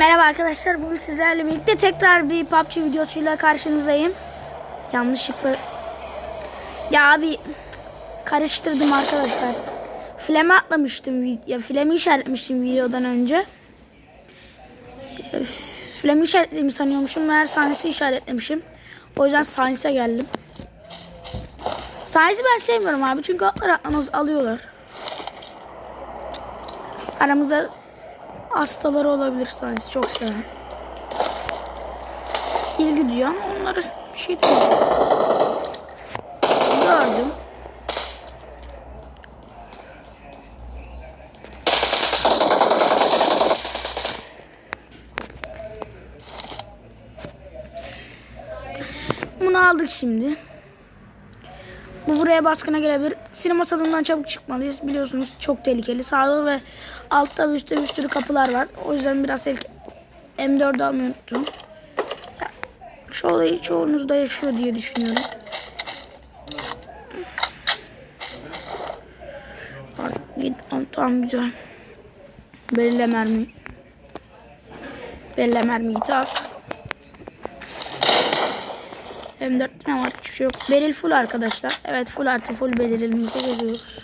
Merhaba arkadaşlar. Bugün sizlerle birlikte tekrar bir PUBG videosuyla karşınızdayım. Yanlışlıkla ya abi karıştırdım arkadaşlar. Flame atlamıştım. Ya flame işaretlemiştim videodan önce. Üf, Flame işaretlediğimi sanıyormuşum. Meğer sahnesi işaretlemişim. O yüzden sahnese geldim. Sahnesi ben sevmiyorum abi. Çünkü atlar atlamaz alıyorlar. Aramızda hastaları olabilir sahnesi. Çok sever. İlgi duyan onlara bir şey değil. Gördüm. Bunu aldık şimdi. Bu buraya baskına gelebilir. Sinema salonundan çabuk çıkmalıyız. Biliyorsunuz çok tehlikeli. Sağda ve altta ve üstte bir sürü kapılar var. O yüzden biraz tehlikeli. M4 almayı unuttum. Şu olayı çoğunuz da yaşıyor diye düşünüyorum. Git, tamam güzel. Belirle mermi. Belirle mermiyi tak. M4 ne var? Hiçbir şey yok. Beril full arkadaşlar. Evet full artı full belirimizde geziyoruz.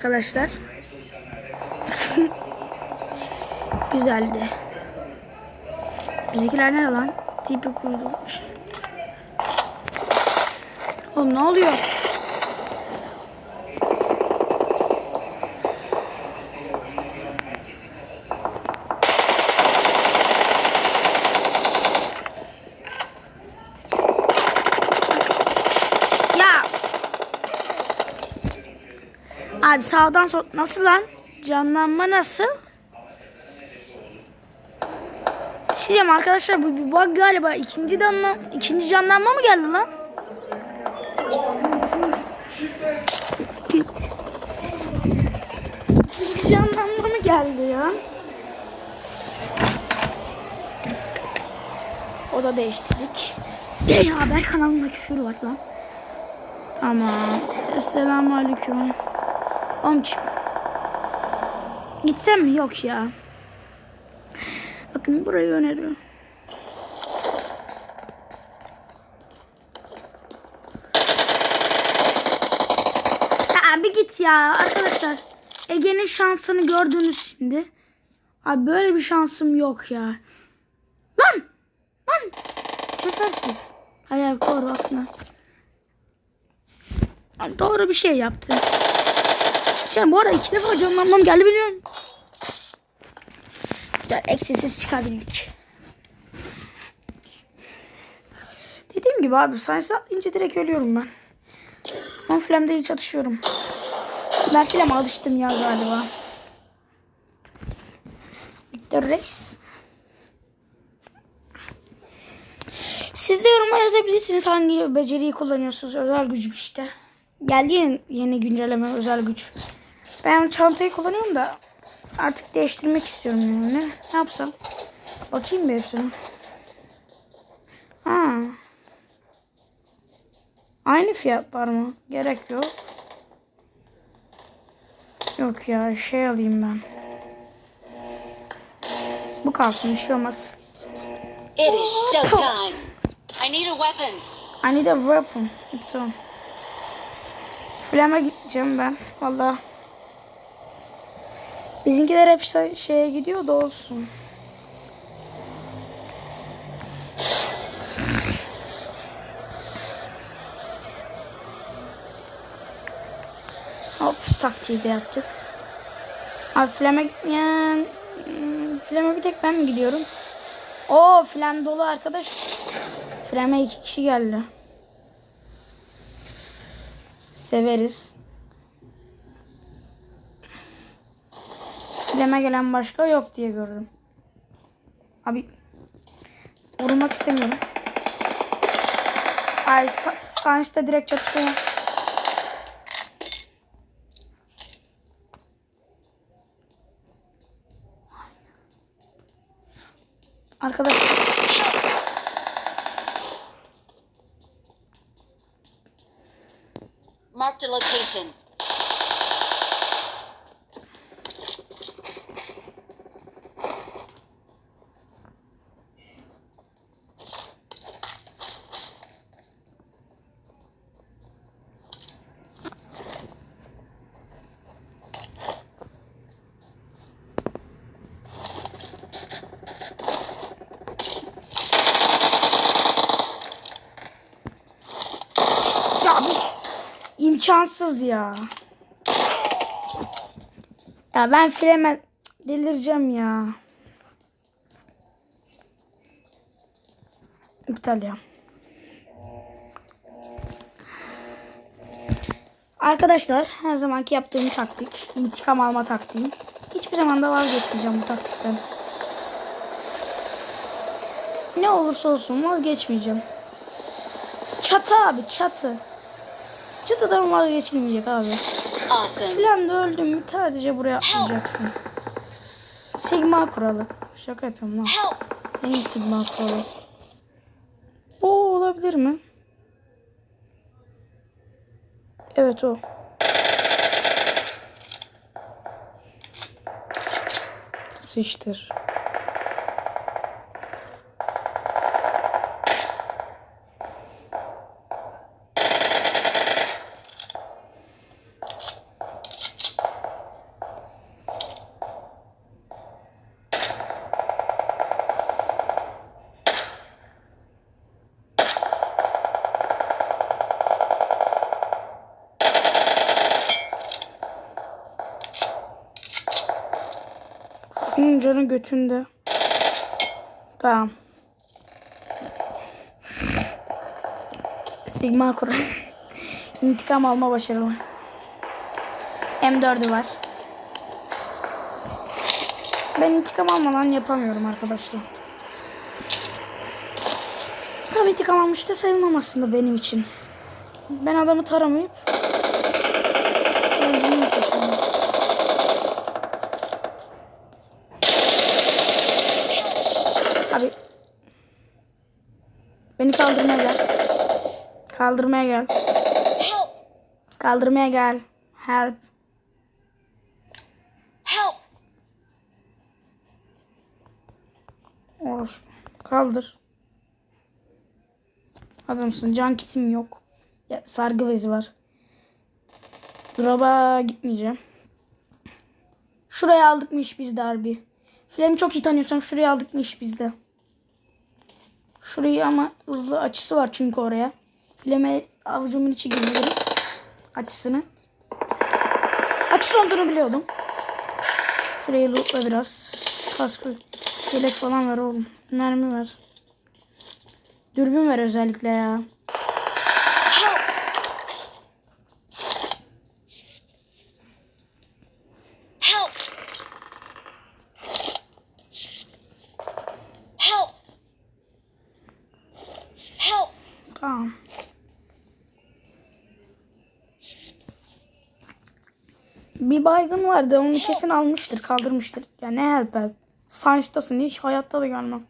Arkadaşlar. Güzeldi. Bizimkiler ne lan? Tipi kurulmuş. Oğlum ne oluyor? Ya Abi sağdan sol nasıl lan? Canlanma nasıl? Şey diyeceğim arkadaşlar bu bir bug galiba. İkinci canlanma, ikinci canlanma mı geldi lan? İkinci canlanma mı geldi ya? O da değiştirdik. Haber kanalında küfür var lan. Tamam. Esselamu aleyküm. Oğlum. Gitsem mi? Yok ya. Bakın burayı öneriyorum. Abi git ya arkadaşlar. Ege'nin şansını gördünüz şimdi. Abi böyle bir şansım yok ya. Lan! Lan! Sefersiz. Hayal kor aslında. Doğru bir şey yaptı. Şimdi bu arada iki defa canlanmam geldi biliyorum. Güzel eksiksiz çıkabildik. Dediğim gibi abi science atlayınca direkt ölüyorum ben. Ama flamde hiç atışıyorum. Ben flama alıştım ya galiba. Victor Rex. Siz de yorumlara yazabilirsiniz hangi beceriyi kullanıyorsunuz. Özel gücü işte. Geldi yeni güncelleme özel güç. Ben çantayı kullanıyorum da artık değiştirmek istiyorum yani. Ne yapsam? Bakayım bir hepsine. Ha. Aynı fiyatlar mı? Gerek yok. Yok ya şey alayım ben. Bu kalsın bir şey olmaz. It is showtime. I need a weapon. I need a weapon. Tamam. Flame gideceğim ben. Valla. Bizimkiler hep şey- şeye gidiyor da olsun. Hop taktiği de yaptık. Abi flame gitmeyen... Hmm, Flame bir tek ben mi gidiyorum? Oo flame dolu arkadaş. Flame iki kişi geldi. Severiz. Flame gelen başka yok diye gördüm. Abi vurmak istemiyorum. Ay Sa- Science'da direkt çatışma var. Arkadaşlar Marked a location. ya bu imkansız ya. Ya ben freme delireceğim ya. İptal ya. Arkadaşlar her zamanki yaptığım taktik. intikam alma taktiğim. Hiçbir zaman da vazgeçmeyeceğim bu taktikten. Ne olursa olsun vazgeçmeyeceğim. Çatı abi çatı. Çatıdan vazgeçilmeyecek abi. Awesome. Filan da öldüm mü sadece buraya atlayacaksın. Sigma kuralı. Şaka yapıyorum lan. Neyin sigma kuralı? O olabilir mi? Evet o. Sıçtır. Şunun canı götünde. Tamam. Sigma kuralı. İntikam alma başarılı. M4'ü var. Ben intikam almadan yapamıyorum arkadaşlar. Tam intikam almış da sayılmam aslında benim için. Ben adamı taramayıp Abi. Beni kaldırmaya gel. Kaldırmaya gel. Kaldırmaya gel. Help. Help! Olsun. Kaldır. Adamsın. Can kitim yok. Ya, sargı bezi var. Drop'a gitmeyeceğim. Şuraya aldık mı iş Filmi çok iyi tanıyorsam şuraya aldık mı iş bizde. Şurayı ama hızlı açısı var çünkü oraya. Filme avucumun içi bilirim. Açısını. Açısı olduğunu biliyordum. Şurayı lootla biraz. Kaskı, yelek falan ver oğlum. Mermi ver. Dürbün ver özellikle ya. Help! Help! Help! Help! Tamam. Bir baygın vardı. Onu kesin almıştır. Kaldırmıştır. Ya ne help help. Science'tasın. Hiç hayatta da görmem.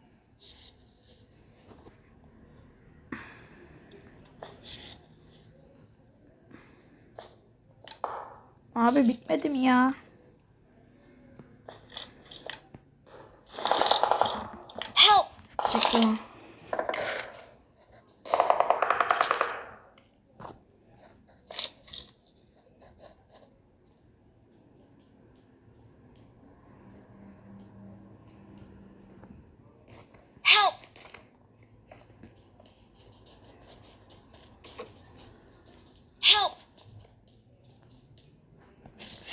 Abi bitmedi mi ya? Help! Bekle. Help! Help!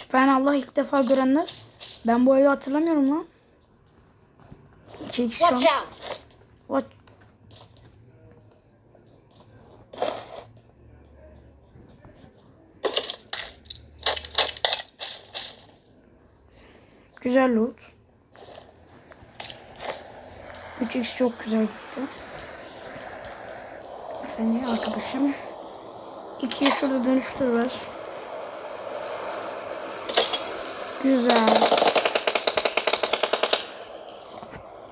Sübhanallah ilk defa görenler. Ben bu evi hatırlamıyorum lan. 2x şu an. Watch out! What? Güzel loot. 3x çok güzel gitti. Seni arkadaşım. 2'ye şurada dönüştür ver.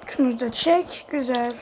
Şunu da çek. Güzel.